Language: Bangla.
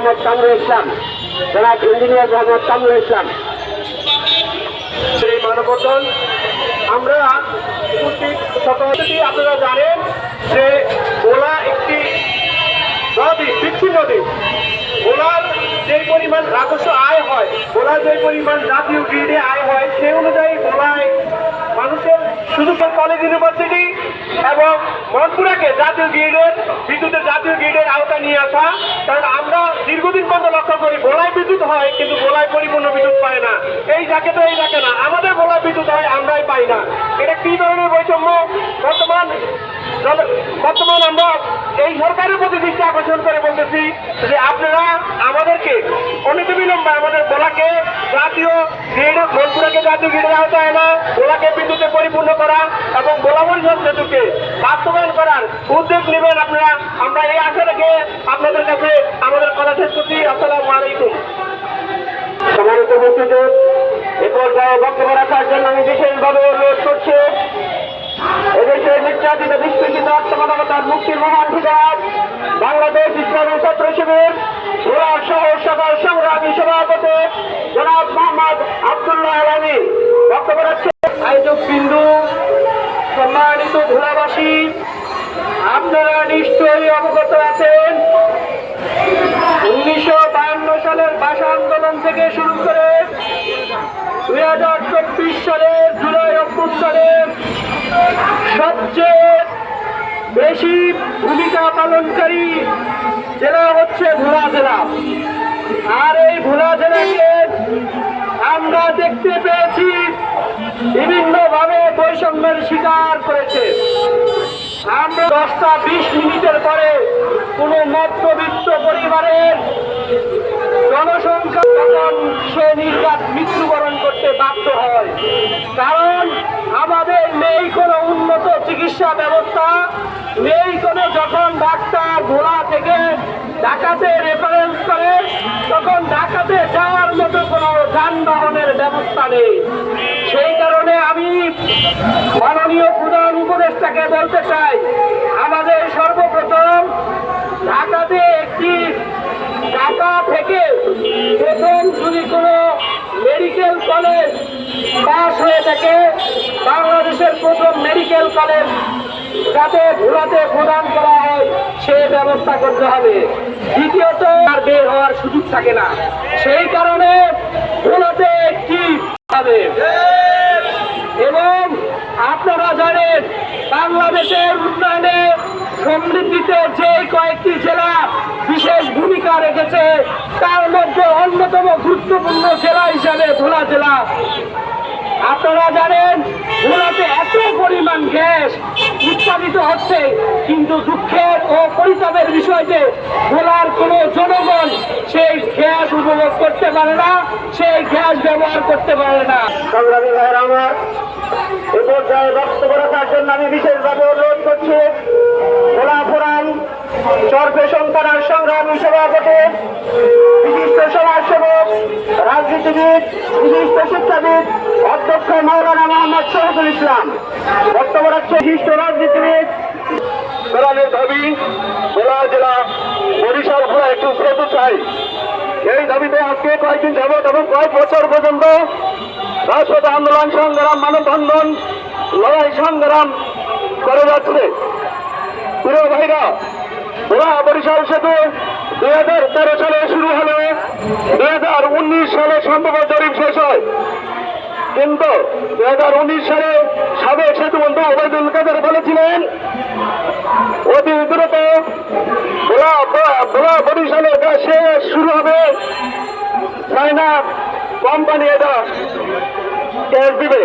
মোহাম্মদ কামরুল ইসলাম। জনাব ইঞ্জিনিয়ার মোহাম্মদ কামরুল ইসলাম। সেই মানববন্ধন, আমরা উপস্থিত সকলটি আপনারা জানেন যে ভোলা একটি নদী বিচ্ছিন্ন নদী। ভোলার যে পরিমাণ রাজস্ব আয় হয় ভোলার যে পরিমাণ জাতীয় গ্রিডে আয় হয় সেই অনুযায়ী ভোলায় মানুষের শুধু কলেজ ইউনিভার্সিটি এবং মনপুরাকে জাতীয় গ্রিডের, বিদ্যুতের জাতীয় গ্রিডের আওতায় নিয়ে আসা। কারণ আমরা দীর্ঘদিন পর্যন্ত লক্ষ্য করি ভোলায় বিদ্যুৎ হয়, কিন্তু ভোলায় পরিপূর্ণ বিদ্যুৎ পায় না। এই যাকে তো এই যাকে না। আমাদের ভোলায় বিদ্যুৎ হয়, আমরাই পাই না। এটা কি ধরনের বৈষম্য? বর্তমান বর্তমান আমরা এই সরকারের প্রতি দৃষ্টি আকর্ষণ করে বলতেছি যে আপনারা আমাদেরকে অনিতবিলম্বে আমাদের ভোলাকে জাতীয় গ্রিড, মনপুরাকে জাতীয় গ্রিডের আওতায় আনা ভোলাকে বিদ্যুতে পরিপূর্ণ করা এবং পরিষদ সেতুকে বাস্তবায়ন করার উদ্যোগ নেবেন আপনারা। রেখে আপনাদের কাছে আমাদের কথা শেষ করছি। আসসালামু আলাইকুম। সম্মানিত উপস্থিত, এ পর্যায়ে বক্তব্য রাখার জন্য আমি বিশেষভাবে অনুরোধ করছি, এদেশের নির্যাতিত নিষ্পেষিত আত্মমানবতার মুক্তির মহান ঠিকার বাংলাদেশ ইসলামী ছাত্র শিবির ভোলার সহ সকল সংগ্রামী সভাপতি জনাব মোহাম্মদ আবদুল্লাহ আলমী। বক্তব্য রাখছে। আয়োজক বিন্দু, সম্মানিত ভোলাবাসী আপনারা নিশ্চয়ই অবগত আছেন। উনিশশো বায়ান্ন সালের ভাষা আন্দোলন থেকে শুরু করে দুই হাজার চব্বিশ সালের জুলাই অভ্যুত্থানের সবচেয়ে বেশি ভূমিকা পালনকারী জেলা হচ্ছে ভোলা জেলা। আর এই ভোলা জেলাকে আমরা দেখতে পেয়েছি, বিভিন্নভাবে বৈষম্যের শিকার করেছে। দশটা বিশ মিনিটের পরে কোনো মধ্যবিত্ত পরিবারের জনসংখ্যা তখন সে নির্ঘাত মৃত্যুবরণ করতে বাধ্য হয়, কারণ আমাদের নেই কোনো উন্নত চিকিৎসা ব্যবস্থা, নেই কোনো যখন ডাক্তার ভোলা থেকে ঢাকাতে রেফারেন্স করে, তখন ঢাকাতে যাওয়ার মতো কোনো যানবাহনের ব্যবস্থা নেই। মাননীয় প্রধান উপদেষ্টাকে বলতে চাই, আমাদের সর্বপ্রথম ঢাকাতে একটি ঢাকা থেকে প্রথম যদি কোনো মেডিকেল কলেজ পাস হয়ে থাকে, বাংলাদেশের প্রথম মেডিকেল কলেজ যাতে ভোলাতে প্রদান করা হয়, সে ব্যবস্থা করতে হবে। দ্বিতীয়ত আর বের হওয়ার সুযোগ থাকে না। সেই কারণে ভোলাতে একটি হবে এবং আপনারা জানেন বাংলাদেশের উন্নয়নে সমৃদ্ধিতে যে কয়েকটি জেলা বিশেষ ভূমিকা রেখেছে, তার মধ্যে অন্যতম গুরুত্বপূর্ণ জেলা হিসাবে ধোলা জেলা। আপনারা জানেন, ভোলাতে এত পরিমাণ গ্যাস উৎপাদিত হচ্ছে। কিন্তু দুঃখের ও পরিতাপের বিষয়তে ভোলার কোনো জনগণ সেই গ্যাস উপভোগ করতে পারে না, সেই গ্যাস ব্যবহার করতে পারে না। সংগ্রামী ভাইয়ের আমার, এ পর্যায়ে বক্তব্য রাখার জন্য আমি বিশেষভাবে অনুরোধ করছি, ভোলা ফোরাম চরপে সন্তানার সংগ্রামী সভাপতি, বিশিষ্ট সমাজসেবক, রাজনীতিবিদ, বিশিষ্ট শিক্ষাবিদ অধ্যক্ষ মৌলানা মোহাম্মদ শহীদুল ইসলাম বক্তব্য রাখছে বিশিষ্ট রাজনীতিবিদ। কোরআনের দাবি ভোলা জেলা, বরিশাল ভোলা একটু উন্নত চাই। এই দাবিতে আজকে কয়েকদিন যাবৎ এবং কয়েক বছর পর্যন্ত রাজপথ আন্দোলন, সংগ্রাম, মানববন্ধন, লড়াই, সংগ্রাম করে যাচ্ছে। প্রিয় ভাইরা ভোলা বরিশাল সেতু দুই হাজার সালে শুরু হলে। দুই হাজার উনিশ সালে সম্ভব জরিপ শেষ হয়। কিন্তু দু হাজার উনিশ সালে সাবেক সেতু বন্ধু ওবায়দুল কাদের বলেছিলেন, অতি দ্রুত ভোলা বরিশালের কাছে শুরু হবে। চায়না কোম্পানি এটা ক্যাশ দিবে।